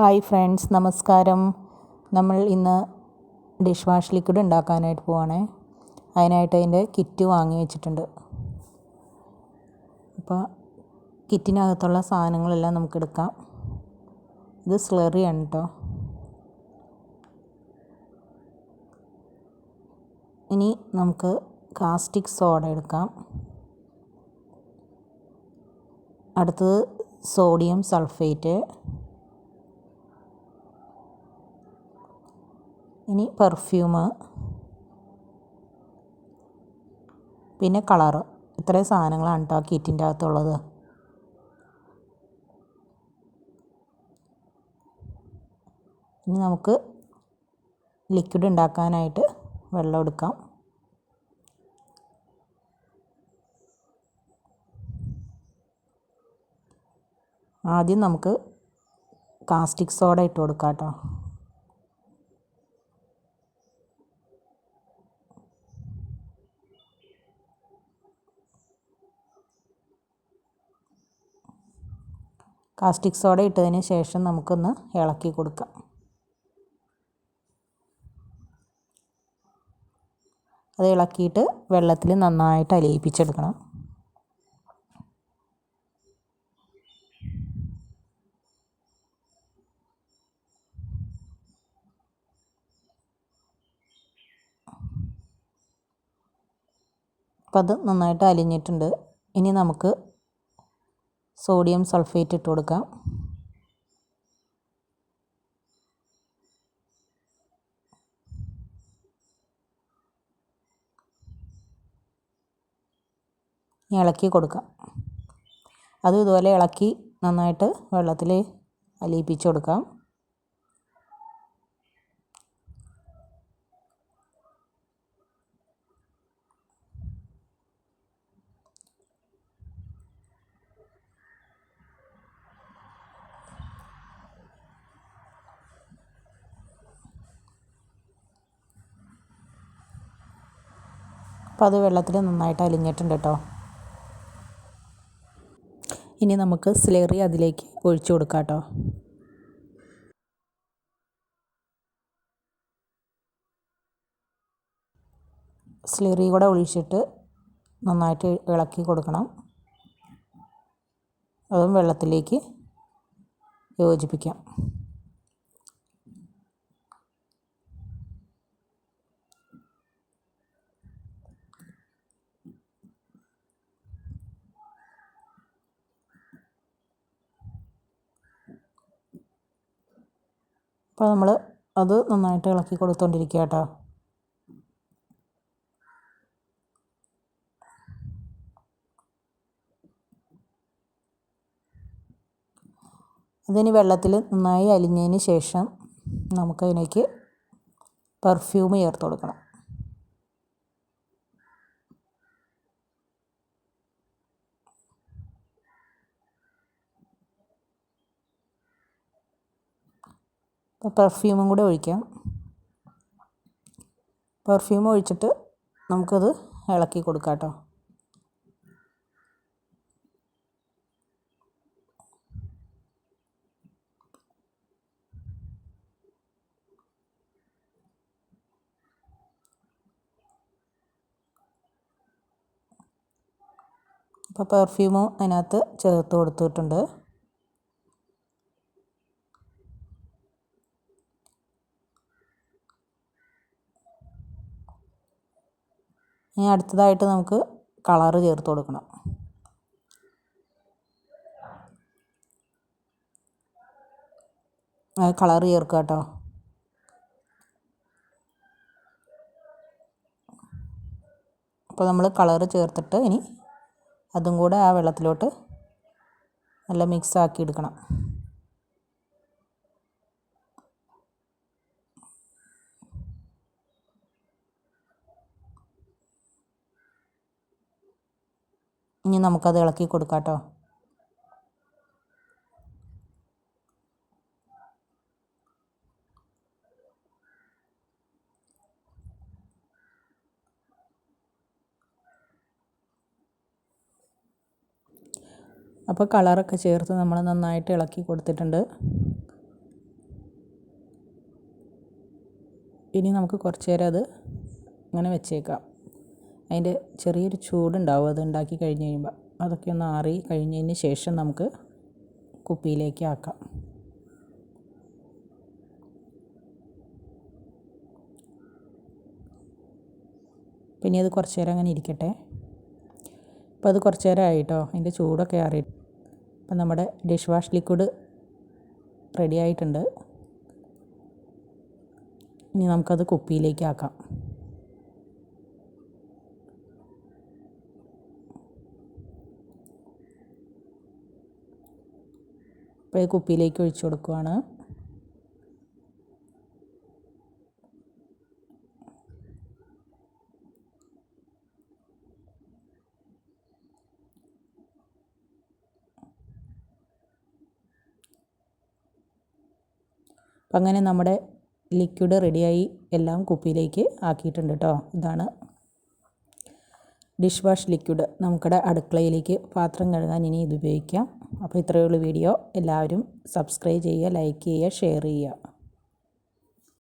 Hi friends നമസ്കാരം. നമ്മൾ ഇന്ന് ഡിഷ് വാഷ് ലിക്വിഡ് ഉണ്ടാക്കാനായിട്ട് പോവാണേ. അതിനായിട്ട് അതിന്റെ കിറ്റ് വാങ്ങി വെച്ചിട്ടുണ്ട്. അപ്പോൾ കിറ്റിനകത്തുള്ള സാധനങ്ങളെല്ലാം നമുക്ക് എടുക്കാം. ഇത് സ്ലറിയാണ് കേട്ടോ ഇനി നമുക്ക് കാസ്റ്റിക് സോഡ എടുക്കാം. അടുത്തത് സോഡിയം സൾഫേറ്റ് ഇനി പെർഫ്യൂമ് പിന്നെ കളറ് ഇത്രയും സാധനങ്ങളാണ് കേട്ടോ കിറ്റിന്റെ അകത്തുള്ളത്. ഇനി നമുക്ക് ലിക്വിഡ് ഉണ്ടാക്കാനായിട്ട് വെള്ളം എടുക്കാം. ആദ്യം നമുക്ക് കാസ്റ്റിക് സോഡ ഇട്ട് കൊടുക്കാം കേട്ടോ. കാസ്റ്റിക് സോഡ ഇട്ടതിന് ശേഷം നമുക്കൊന്ന് ഇളക്കി കൊടുക്കാം. അത് ഇളക്കിയിട്ട് വെള്ളത്തിൽ നന്നായിട്ട് അലിയിപ്പിച്ചെടുക്കണം. അപ്പം അത് നന്നായിട്ട് അലിഞ്ഞിട്ടുണ്ട്. ഇനി നമുക്ക് സോഡിയം സൾഫേറ്റ് ഇട്ട് കൊടുക്കാം. ഇളക്കി കൊടുക്കാം. അതും ഇതുപോലെ ഇളക്കി നന്നായിട്ട് വെള്ളത്തിൽ അലിയിപ്പിച്ച് കൊടുക്കാം. അപ്പോൾ അത് വെള്ളത്തിൽ നന്നായിട്ട് അലിഞ്ഞിട്ടുണ്ട് കേട്ടോ. ഇനി നമുക്ക് സ്ലെറി അതിലേക്ക് ഒഴിച്ചു കൊടുക്കാം കേട്ടോ. സ്ലെറി കൂടെ ഒഴിച്ചിട്ട് നന്നായിട്ട് ഇളക്കി കൊടുക്കണം. അതും വെള്ളത്തിലേക്ക് യോജിപ്പിക്കാം. അപ്പോൾ നമ്മൾ അത് നന്നായിട്ട് ഇളക്കി കൊടുത്തുകൊണ്ടിരിക്കുക കേട്ടോ അതിന് വെള്ളത്തിൽ നന്നായി അലിഞ്ഞതിന് ശേഷം നമുക്കതിലേക്ക് പെർഫ്യൂം ചേർത്ത് കൊടുക്കണം. പെർഫ്യൂമും കൂടെ ഒഴിക്കാം. പെർഫ്യൂം ഒഴിച്ചിട്ട് നമുക്കത് ഇളക്കി കൊടുക്കാം കേട്ടോ. അപ്പോൾ പെർഫ്യൂമും അതിനകത്ത് ചേർത്ത് കൊടുത്തിട്ടുണ്ട്. ഇനി അടുത്തതായിട്ട് നമുക്ക് കളറ് ചേർത്ത് കൊടുക്കണം. കളറ് ചേർക്കുക കേട്ടോ. അപ്പോൾ നമ്മൾ കളറ് ചേർത്തിട്ട് ഇനി അതും കൂടെ ആ വെള്ളത്തിലോട്ട് നല്ല മിക്സ് ആക്കി എടുക്കണം. ഇനി നമുക്കത് ഇളക്കി കൊടുക്കാം കേട്ടോ അപ്പോൾ കളറൊക്കെ ചേർത്ത് നമ്മൾ നന്നായിട്ട് ഇളക്കി കൊടുത്തിട്ടുണ്ട്. ഇനി നമുക്ക് കുറച്ച് നേരം അത് അങ്ങനെ വെച്ചേക്കാം. അതിന്റെ ചെറിയൊരു ചൂടുണ്ടാവും അത് ഉണ്ടാക്കി കഴിഞ്ഞ് കഴിയുമ്പോൾ അതൊക്കെ ഒന്ന് ആറി കഴിഞ്ഞതിന് ശേഷം നമുക്ക് കുപ്പിയിലേക്ക് ആക്കാം. പിന്നെ അത് കുറച്ച് നേരം അങ്ങനെ ഇരിക്കട്ടെ. അപ്പോൾ അത് കുറച്ച് നേരം ആയിട്ടോ? അതിന്റെ ചൂടൊക്കെ ആറി. അപ്പം നമ്മുടെ ഡിഷ് വാഷ് ലിക്വിഡ് റെഡി ആയിട്ടുണ്ട്. ഇനി നമുക്കത് കുപ്പിയിലേക്ക് ആക്കാം. അപ്പോൾ കുപ്പിയിലേക്ക് ഒഴിച്ചു കൊടുക്കുവാണ്. അപ്പം അങ്ങനെ നമ്മുടെ ലിക്വിഡ് റെഡിയായി എല്ലാം കുപ്പിയിലേക്ക് ആക്കിയിട്ടുണ്ട് കേട്ടോ. ഇതാണ് ഡിഷ് വാഷ് ലിക്വിഡ്. നമുക്കിവിടെ അടുക്കളയിലേക്ക് പാത്രം കഴുകാൻ ഇനി ഇത് ഉപയോഗിക്കാം. അപ്പോൾ ഇത്രയേ ഉള്ളൂ വീഡിയോ. എല്ലാവരും സബ്സ്ക്രൈബ് ചെയ്യുക ലൈക്ക് ചെയ്യുക ഷെയർ ചെയ്യുക.